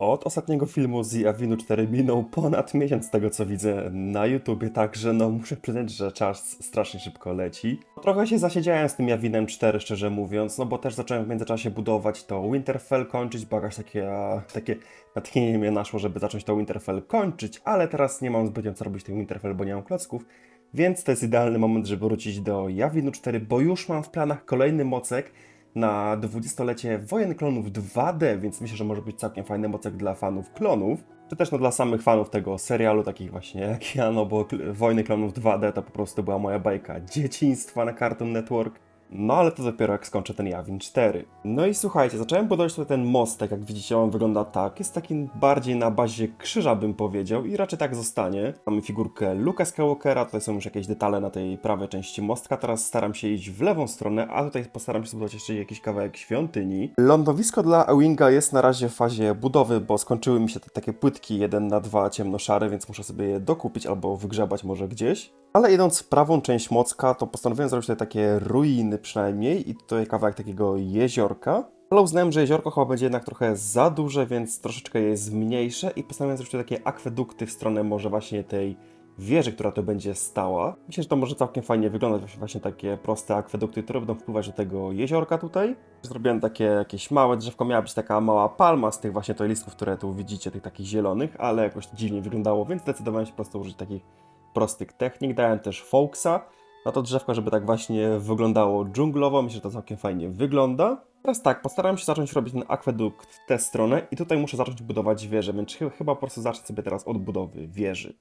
Od ostatniego filmu z Avinu 4 minął ponad miesiąc z tego co widzę na YouTubie, także no muszę przyznać, że czas strasznie szybko leci. Trochę się zasiedziałem z tym Javinem 4 szczerze mówiąc, no bo też zacząłem w międzyczasie budować to Winterfell kończyć, bo jakaś takie, takie natchnienie mnie naszło, żeby zacząć to Winterfell kończyć, ale teraz nie mam zbytnio co robić w tym Winterfell, bo nie mam klocków. Więc to jest idealny moment, żeby wrócić do Javinu 4, bo już mam w planach kolejny mocek na 20-lecie Wojen Klonów 2D, więc myślę, że może być całkiem fajny mocek dla fanów klonów, czy też no dla samych fanów tego serialu, takich właśnie jak ja, no bo Wojny Klonów 2D to po prostu była moja bajka dzieciństwa na Cartoon Network. No ale to dopiero jak skończę ten Jawin 4. No i słuchajcie, zacząłem budować tutaj ten mostek, jak widzicie on wygląda tak. Jest taki bardziej na bazie krzyża bym powiedział i raczej tak zostanie. Mamy figurkę Luka Skywalkera, tutaj są już jakieś detale na tej prawej części mostka. Teraz staram się iść w lewą stronę, a tutaj postaram się zbudować jeszcze jakiś kawałek świątyni. Lądowisko dla Ewinga jest na razie w fazie budowy, bo skończyły mi się te takie płytki 1 na 2 ciemnoszare, więc muszę sobie je dokupić albo wygrzebać może gdzieś. Ale idąc w prawą część Mocka, to postanowiłem zrobić tutaj takie ruiny przynajmniej i tutaj kawałek takiego jeziorka. Ale uznałem, że jeziorko chyba będzie jednak trochę za duże, więc troszeczkę je zmniejszę i postanowiłem zrobić takie akwedukty w stronę może właśnie tej wieży, która tu będzie stała. Myślę, że to może całkiem fajnie wyglądać, właśnie- takie proste akwedukty, które będą wpływać do tego jeziorka tutaj. Zrobiłem takie jakieś małe drzewko, miała być taka mała palma z tych właśnie listków, które tu widzicie, tych takich zielonych, ale jakoś to dziwnie wyglądało, więc zdecydowałem się po prostu użyć takich prostych technik. Dałem też folksa na to drzewko, żeby tak właśnie wyglądało dżunglowo. Myślę, że to całkiem fajnie wygląda. Teraz tak, postaram się zacząć robić ten akwedukt w tę stronę i tutaj muszę zacząć budować wieżę, więc chy- chyba po prostu zacznę sobie teraz od budowy wieży.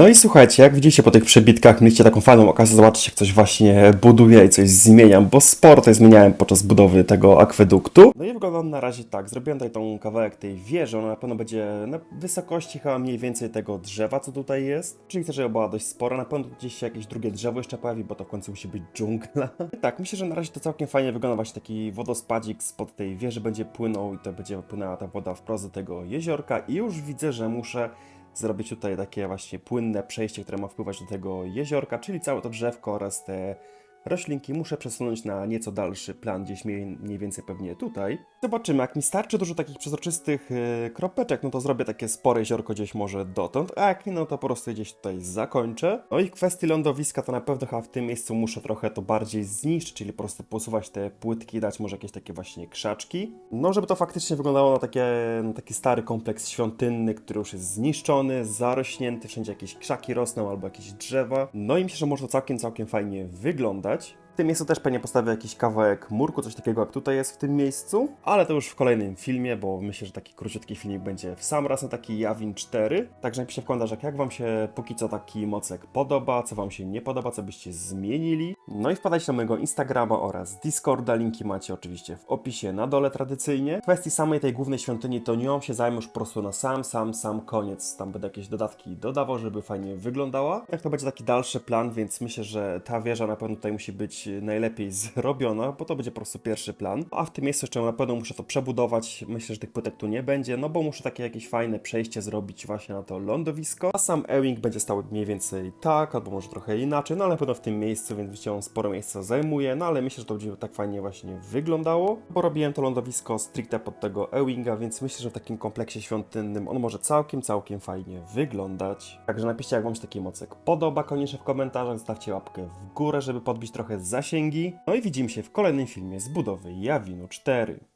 No i słuchajcie, jak widzicie po tych przebitkach, mieliście taką fajną okazję zobaczyć, jak coś właśnie buduję i coś zmieniam, bo sporo tutaj zmieniałem podczas budowy tego akweduktu. No i wygląda na razie tak, zrobiłem tutaj tą kawałek tej wieży, ona na pewno będzie na wysokości chyba mniej więcej tego drzewa, co tutaj jest. Czyli chcę, żeby była dość spora, na pewno gdzieś się jakieś drugie drzewo jeszcze pojawi, bo to w końcu musi być dżungla. tak, myślę, że na razie to całkiem fajnie wygląda, właśnie taki wodospadzik spod tej wieży będzie płynął i to będzie płynęła ta woda wprost do tego jeziorka i już widzę, że muszę zrobić tutaj takie właśnie płynne przejście, które ma wpływać do tego jeziorka, czyli całe to drzewko oraz te roślinki muszę przesunąć na nieco dalszy plan, gdzieś mniej, więcej pewnie tutaj. Zobaczymy, jak mi starczy dużo takich przezroczystych e, kropeczek, no to zrobię takie spore jeziorko gdzieś może dotąd, a jak nie, no to po prostu gdzieś tutaj zakończę. No i kwestii lądowiska to na pewno chyba w tym miejscu muszę trochę to bardziej zniszczyć, czyli po prostu posuwać te płytki, dać może jakieś takie właśnie krzaczki. No, żeby to faktycznie wyglądało na, takie, na taki stary kompleks świątynny, który już jest zniszczony, zarośnięty, wszędzie jakieś krzaki rosną albo jakieś drzewa. No i myślę, że może to całkiem, całkiem fajnie wyglądać. W tym miejscu też pewnie postawię jakiś kawałek murku, coś takiego jak tutaj jest w tym miejscu, ale to już w kolejnym filmie, bo myślę, że taki króciutki filmik będzie w sam raz na taki Jawin 4. Także napiszcie w komentarzach, jak wam się póki co taki mocek podoba, co wam się nie podoba, co byście zmienili. No i wpadajcie na mojego Instagrama oraz Discorda, linki macie oczywiście w opisie na dole tradycyjnie. W kwestii samej tej głównej świątyni to nią się zajmę już po prostu na sam, sam, sam koniec. Tam będę jakieś dodatki dodawał, żeby fajnie wyglądała. Jak to będzie taki dalszy plan, więc myślę, że ta wieża na pewno tutaj musi być najlepiej zrobiona, bo to będzie po prostu pierwszy plan. A w tym miejscu jeszcze na pewno muszę to przebudować. Myślę, że tych płytek tu nie będzie, no bo muszę takie jakieś fajne przejście zrobić właśnie na to lądowisko. A sam Ewing będzie stał mniej więcej tak, albo może trochę inaczej, no ale na pewno w tym miejscu, więc widzicie, on sporo miejsca zajmuje, no ale myślę, że to będzie tak fajnie właśnie wyglądało, bo robiłem to lądowisko stricte pod tego Ewinga, więc myślę, że w takim kompleksie świątynnym on może całkiem, całkiem fajnie wyglądać. Także napiszcie, jak wam się taki mocek podoba, koniecznie w komentarzach, zostawcie łapkę w górę, żeby podbić trochę zasięgi. No i widzimy się w kolejnym filmie z budowy Jawinu 4.